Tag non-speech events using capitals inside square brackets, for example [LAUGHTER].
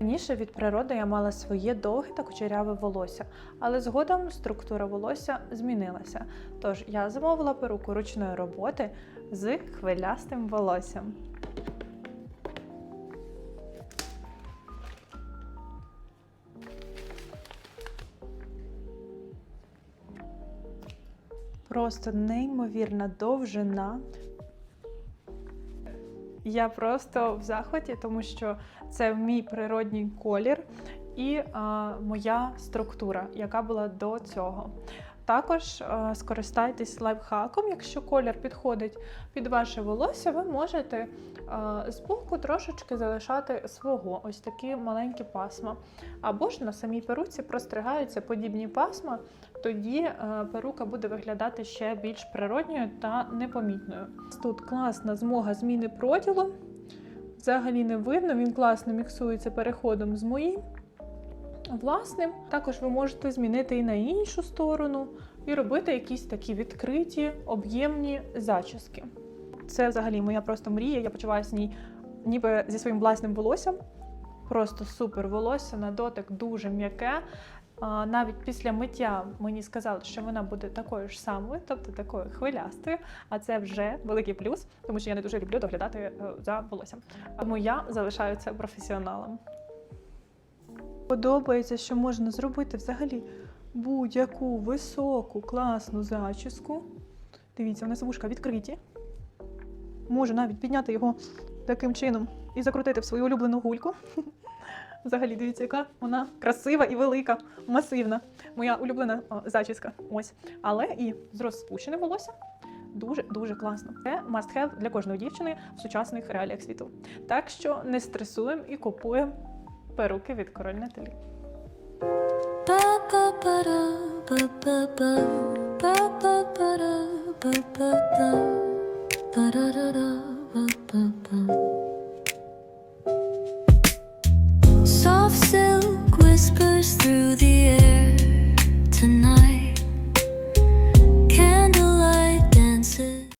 Раніше від природи я мала своє довге та кучеряве волосся, але згодом структура волосся змінилася. Тож я замовила перуку ручної роботи з хвилястим волоссям. Просто неймовірна довжина. Я просто в захваті, тому що це мій природній колір і а, моя структура, яка була до цього. Також скористайтесь лайфхаком, якщо колір підходить під ваше волосся, ви можете а, збоку трошечки залишати свого ось такі маленькі пасма. Або ж на самій перуці простригаються подібні пасма, тоді е, перука буде виглядати ще більш природньою та непомітною. Тут класна змога зміни проділу. Взагалі не видно, він класно міксується переходом з моїм власним. Також ви можете змінити і на іншу сторону, і робити якісь такі відкриті, об'ємні зачіски. Це взагалі моя просто мрія. Я почуваюся в ній ніби зі своїм власним волоссям. Просто супер волосся на дотик дуже м'яке. Навіть після миття мені сказали, що вона буде такою ж самою, тобто такою хвилястою. А це вже великий плюс, тому що я не дуже люблю доглядати е, за волоссям. Тому я залишаюся професіоналом. Подобається, що можна зробити взагалі будь-яку високу, класну зачіску. Дивіться, у нас вушка відкриті. Можу навіть підняти його таким чином і закрутити в свою улюблену гульку. [LAUGHS] Взагалі, дивіться, яка вона красива і велика, масивна. Моя улюблена зачіска. Ось. Але і з розпущеним волоссям дуже дуже класно. Це must have для кожної дівчини в сучасних реаліях світу. Так що не стресуємо і купуємо перуки від король Наталі. Ba